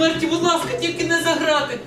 смерті, будь ласка, тільки не заграти.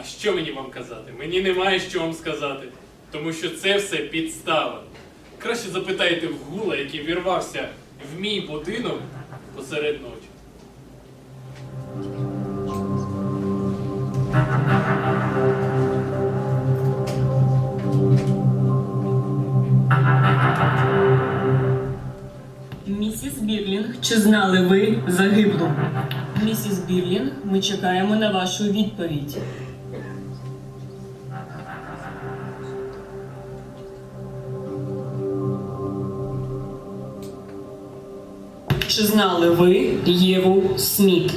А що мені вам казати? Мені немає що вам сказати, тому що це все підстава. Краще запитайте в гула, який вірвався в мій будинок посеред ночі. Місіс Бірлінг, чи знали ви загиблу? Місіс Бірлінг, ми чекаємо на вашу відповідь. Чи знали ви Єву Сміт?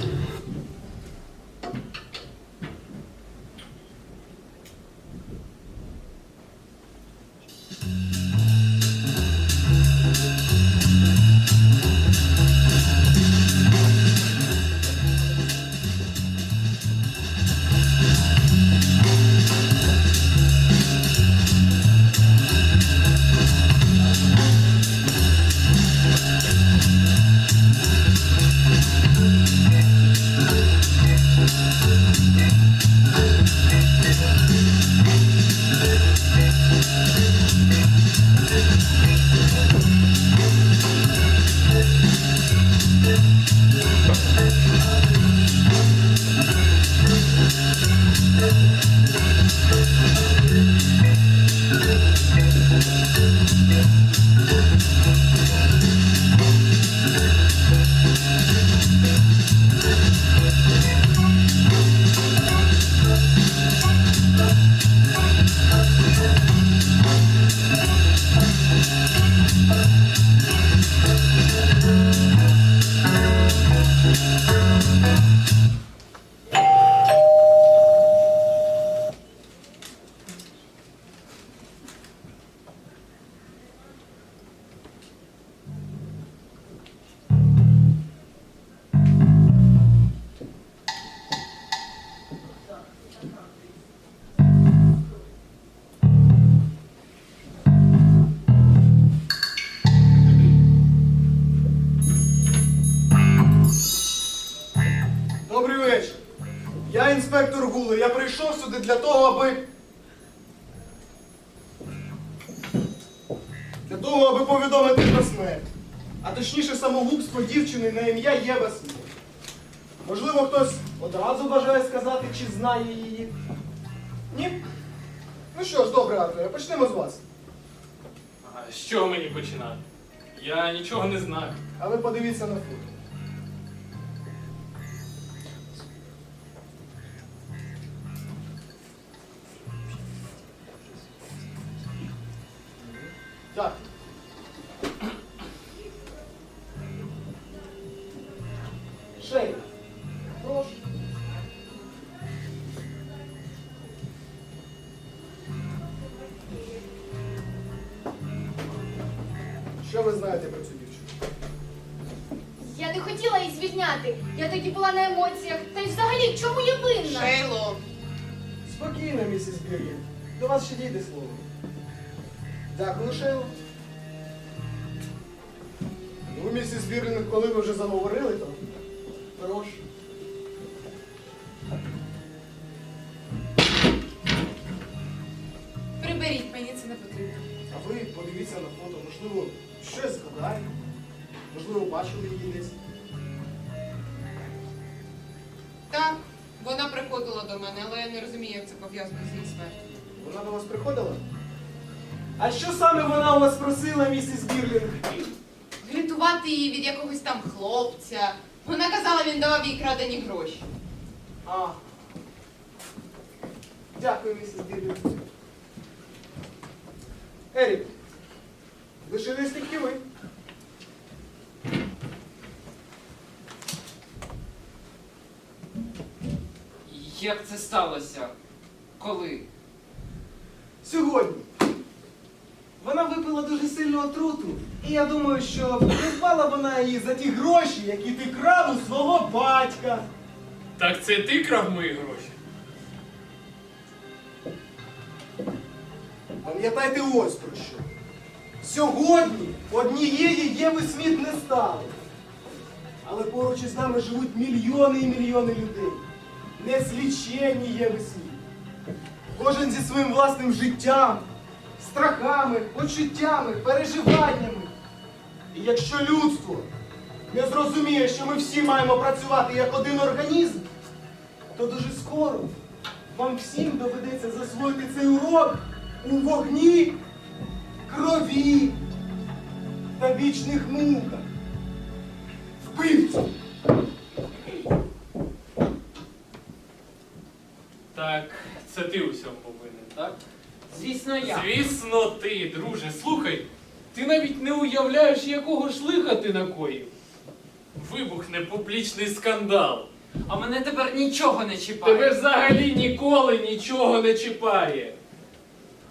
Сюди для того, аби. Для того, аби повідомити про смерть. А точніше самогубство дівчини на ім'я Єва Сміт. Можливо, хтось одразу бажає сказати, чи знає її. Ні? Ну що ж, добре, Артуре, почнемо з вас. А з чого мені починати? Я нічого не знаю. А ви подивіться на фото. Що ви знаєте про цю дівчину? Я не хотіла її звільняти. Я тоді була на емоціях. Та й взагалі, в чому я винна? Шейло, Спокійно, місіс Бір'єн. До вас ще дійде слово. Дякую, Шейло. Ну, місіс Бір'єн, коли ви вже заговорили, то прошу. Подивіться на фото, можливо, щось згадаєте. Можливо, бачили її десь. Так, вона приходила до мене, але я не розумію, як це пов'язано з її смертю. Вона до вас приходила? А що саме вона у вас просила, місіс Бірлінг? Врятувати її від якогось там хлопця. Вона казала, він давав їй крадені гроші. А. Дякую, місіс Бірлінг. Ерік, лишились тільки ви. Як це сталося? Коли? Сьогодні. Вона випила дуже сильну отруту, і я думаю, що придбала вона її за ті гроші, які ти крав у свого батька. Так це ти крав мої гроші? Пам'ятайте ось про що. Сьогодні однієї Єви світ не стало. Але поруч із нами живуть мільйони і мільйони людей. Незліченні Єви світ. Кожен зі своїм власним життям, страхами, почуттями, переживаннями. І якщо людство не зрозуміє, що ми всі маємо працювати як один організм, то дуже скоро вам всім доведеться засвоїти цей урок у вогні, крові та вічних муках. Вбивці! Так, це ти у всьому повинен, так? Звісно, я. Звісно, ти, друже. Слухай, ти навіть не уявляєш, якого ж лиха ти накоїв. Вибухне публічний скандал. А мене тепер нічого не чіпає. Тебе взагалі ніколи нічого не чіпає.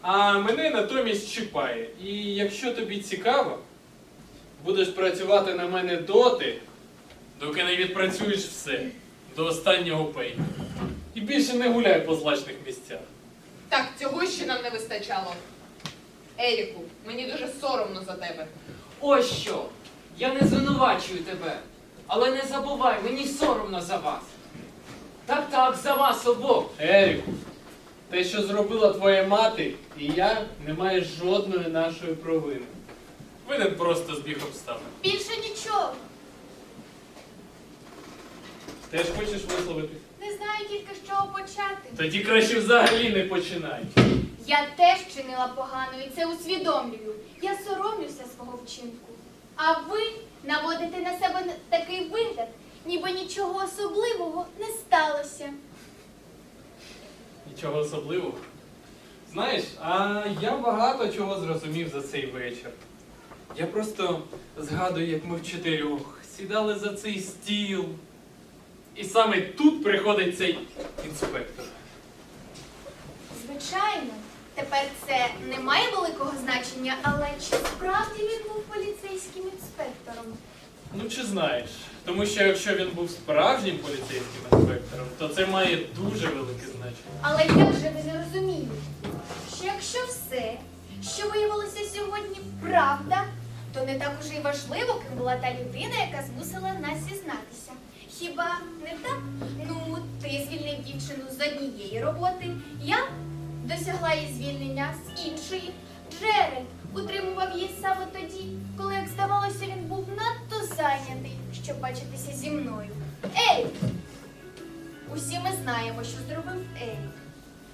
А мене натомість чіпає. І якщо тобі цікаво, будеш працювати на мене доти, доки не відпрацюєш все до останнього пейна. І більше не гуляй по злачних місцях. Так, цього ще нам не вистачало. Еріку, мені дуже соромно за тебе. Ось що. Я не звинувачую тебе. Але не забувай, мені соромно за вас. Так, так, за вас обох. Еріку, те, що зробила твоя мати, і я не має жодної нашої провини. Винен просто збіг обставин. Більше нічого. Теж хочеш висловитись? Не знаю тільки з чого почати. Тоді краще взагалі не починай. Я теж чинила погано і це усвідомлюю. Я соромлюся свого вчинку. А ви наводите на себе такий вигляд, ніби нічого особливого не сталося. Нічого особливого. Знаєш, а я багато чого зрозумів за цей вечір. Я просто згадую, як ми в чотирьох сідали за цей стіл. І саме тут приходить цей інспектор. Звичайно, тепер це не має великого значення, але чи справді він був поліцейським інспектором? Ну чи знаєш? Тому що якщо він був справжнім поліцейським інспектором, то це має дуже велике значення. Але як же ви не розумієте, що якщо все, що виявилося сьогодні, правда, то не так уже й важливо, ким була та людина, яка змусила нас зізнатися. Хіба не так? Ну, ти звільнив дівчину з однієї роботи, я досягла її звільнення з іншої. Джеральд утримував її саме тоді, коли, як здавалося, він був надто зайнятий, щоб бачитися зі мною. Ей! Усі ми знаємо, що зробив Ерік.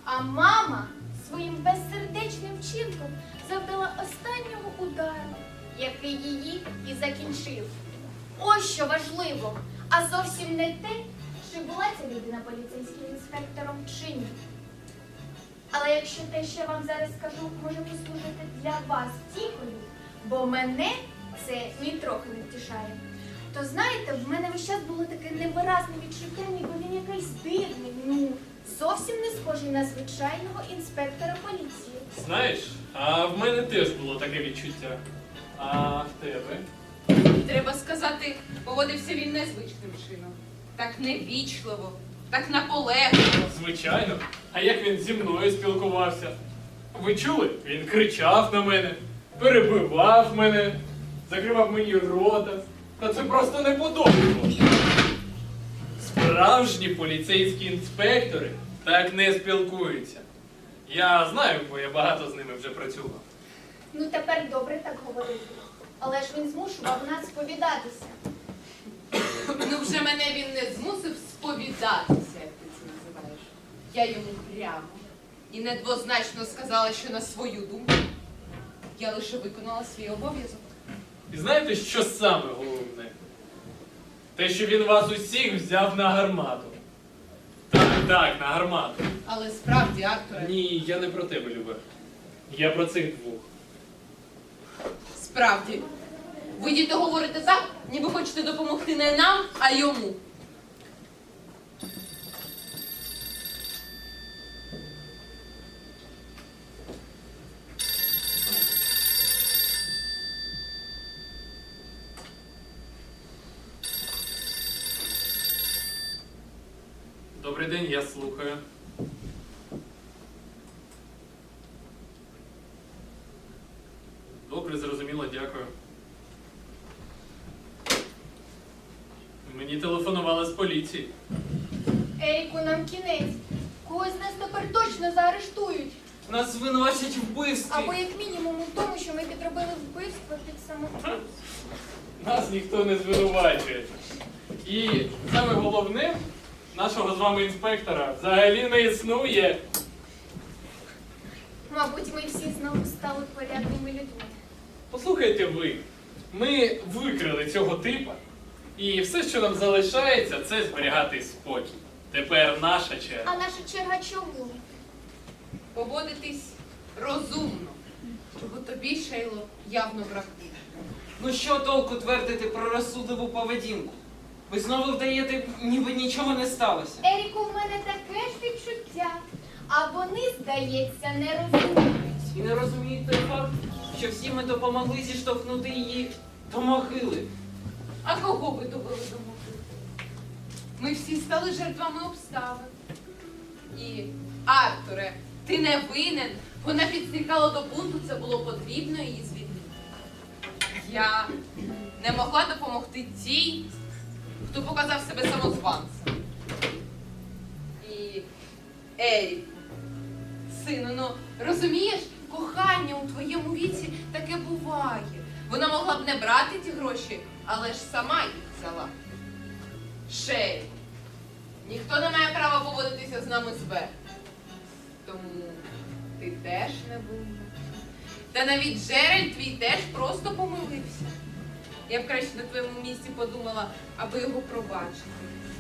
А мама своїм безсердечним вчинком завдала останнього удару, який її і закінчив. Ось що важливо, а зовсім не те, чи була ця людина поліцейським інспектором чи ні. Але якщо те, що я вам зараз скажу, може послужити для вас втіхою, бо мене це нітрохи не втішає, то знаєте, в мене весь час було таке невиразне відчуття, ніби він якийсь дивний, ну, зовсім не схожий на звичайного інспектора поліції. Знаєш, а в мене теж було таке відчуття. А в тебе? Треба сказати, поводився він незвичним чином. Так невічливо, так наполегливо. Звичайно. А як він зі мною спілкувався? Ви чули? Він кричав на мене, перебивав мене, закривав мені рота. Та це просто не подобалося. Справжні поліцейські інспектори так не спілкуються. Я знаю, бо я багато з ними вже працював. Ну тепер добре так говорити. Але ж він змушував нас сповідатися. Ну вже мене він не змусив сповідатися, як ти це називаєш. Я йому прямо і недвозначно сказала, що на свою думку я лише виконала свій обов'язок. І знаєте, що саме головне? Те, що він вас усіх взяв на гармату. Так, так, на гармату. Але справді, Артуре, Ні, я не про тебе, Любе. Я про цих двох. справді. Ви діти говорите так, ніби хочете допомогти не нам, а йому. Добрий день, я слухаю. Добре, зрозуміло, дякую. Мені телефонували з поліції. Еріку, нам кінець. Когось з нас тепер точно заарештують. Нас звинувачують в вбивстві. Або як мінімум у тому, що ми підробили вбивство під самотужки. Нас ніхто не звинувачує. І саме головне, нашого з вами інспектора взагалі не існує. Мабуть, ми всі знову стали порядними людьми. Послухайте ви, ми викрили цього типа, і все, що нам залишається, це зберігати спокій. Тепер наша черга. А наша черга чому? Поводитись розумно, чого тобі, Шейло, явно бракує. Ну що толку твердити про розсудливу поведінку? Ви знову вдаєте, ніби нічого не сталося. Еріку, в мене таке ж відчуття. А вони, здається, не розуміють. І не розуміють той факт, що всі ми допомогли зіштовхнути її до могили. А кого ви довели до могили? Ми всі стали жертвами обставин. І, Артуре, ти не винен. Вона підстрікала до пункту, це було потрібно її звільнити. Я не могла допомогти тій, хто показав себе самозванцем. І Еріку, сину, ну розумієш, кохання у твоєму віці таке буває. Вона могла б не брати ті гроші, але ж сама їх взяла. Шей, ніхто не має права поводитися з нами зверху. Тому ти теж не винна. Та навіть Джеральд твій теж просто помилився. Я б краще на твоєму місці подумала, аби його пробачити.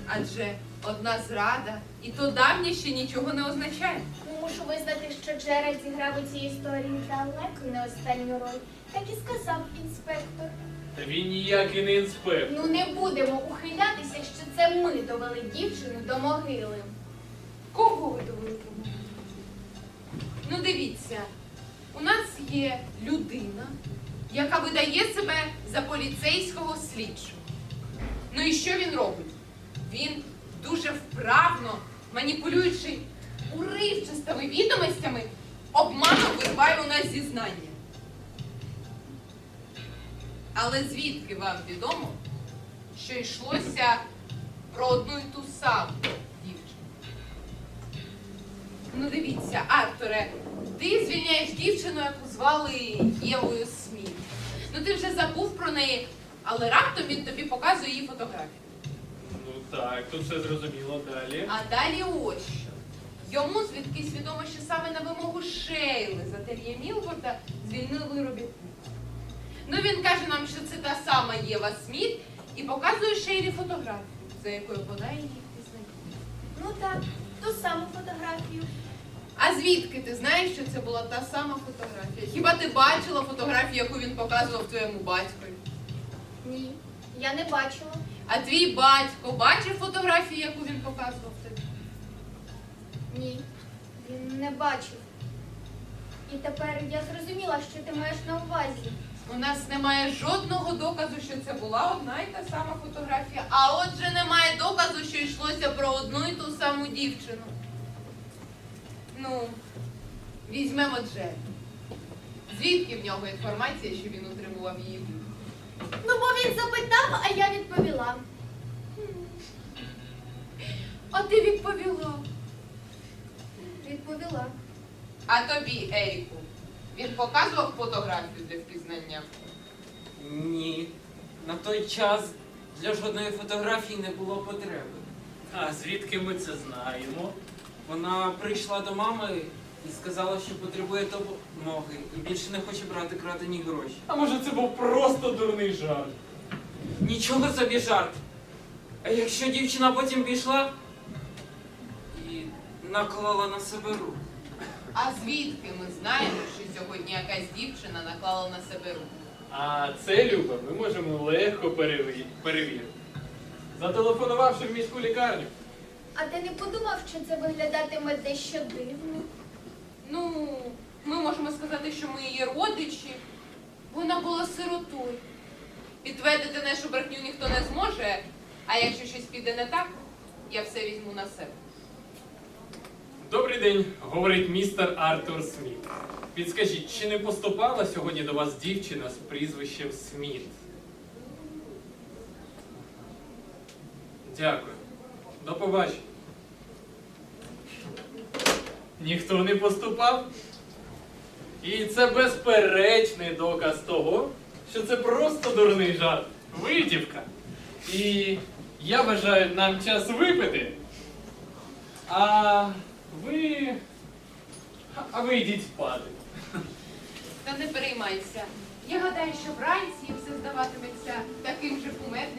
Адже одна зрада, і то давня ще нічого не означає. Ну, Мушу визнати, що Джеральд зіграв у цій історії далеко не останню роль. Так і сказав інспектор. Та він ніякий не інспектор. Ну не будемо ухилятися, що це ми довели дівчину до могили. Кого ви довели до могили? Ну дивіться, у нас є людина, яка видає себе за поліцейського слідчого. Ну і що він робить? Він дуже вправно, маніпулюючи уривчастими відомостями, обманом вириває у нас зізнання. Але звідки вам відомо, що йшлося про одну і ту саму дівчину? Ну дивіться, Артуре, ти звільняєш дівчину, яку звали Євою Сміт. Ну ти вже забув про неї, але раптом він тобі показує її фотографію. Ну так, тут все зрозуміло далі. А далі ось що. Йому звідкись відомо, що саме на вимогу Шейли за Тер'є Мілфорда звільнили робітнику. Ну він каже нам, що це та сама Єва Сміт і показує Шейлі фотографію, за якою вона її пізнає. Ну так, ту саму фотографію. А звідки ти знаєш, що це була та сама фотографія? Хіба ти бачила фотографію, яку він показував твоєму батькові? Ні, я не бачила. А твій батько бачив фотографію, яку він показував тобі? Ні, він не бачив. І тепер я зрозуміла, що ти маєш на увазі. У нас немає жодного доказу, що це була одна і та сама фотографія, а отже немає доказу, що йшлося про одну і ту саму дівчину. Ну, візьмемо Джері. Звідки в нього інформація, що він утримував її? Ну, бо він запитав, а я відповіла. А ти відповіла. Відповіла. А тобі, Еріку, він показував фотографію для впізнання? Ні. На той час для жодної фотографії не було потреби. А звідки ми це знаємо? Вона прийшла до мами і сказала, що потребує допомоги і більше не хоче брати крадені гроші. А може це був просто дурний жарт? Нічого собі жарт. А якщо дівчина потім пішла і наклала на себе руку. А звідки ми знаємо, що сьогодні якась дівчина наклала на себе руку? А це, Люба, ми можемо легко переві- перевірити. Зателефонувавши в міську лікарню. А ти не подумав, що це виглядатиме дещо дивно? Ну, ми можемо сказати, що ми її родичі. Вона була сиротою. Підтвердити нашу брехню ніхто не зможе, а якщо щось піде не так, я все візьму на себе. Добрий день, говорить містер Артур Сміт. Підскажіть, чи не поступала сьогодні до вас дівчина з прізвищем Сміт? Дякую. До побачення. Ніхто не поступав? І це безперечний доказ того, що це просто дурний жарт. Витівка. І я вважаю, нам час випити. А ви. А ви йдіть спати. Та не переймайся. Я гадаю, що вранці все здаватиметься таким же кумедним,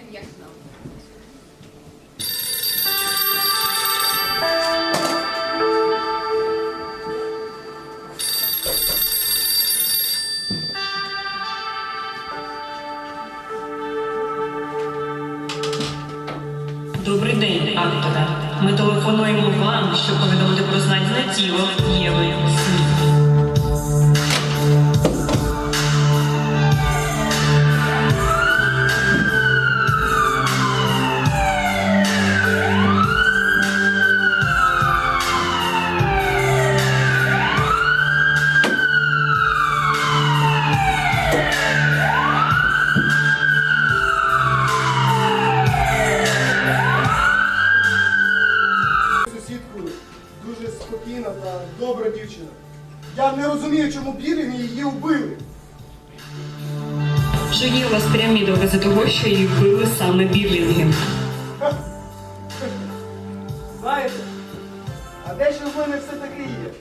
що її вбили саме Бірлінги. Знаєте, а де ж в мене все таки є?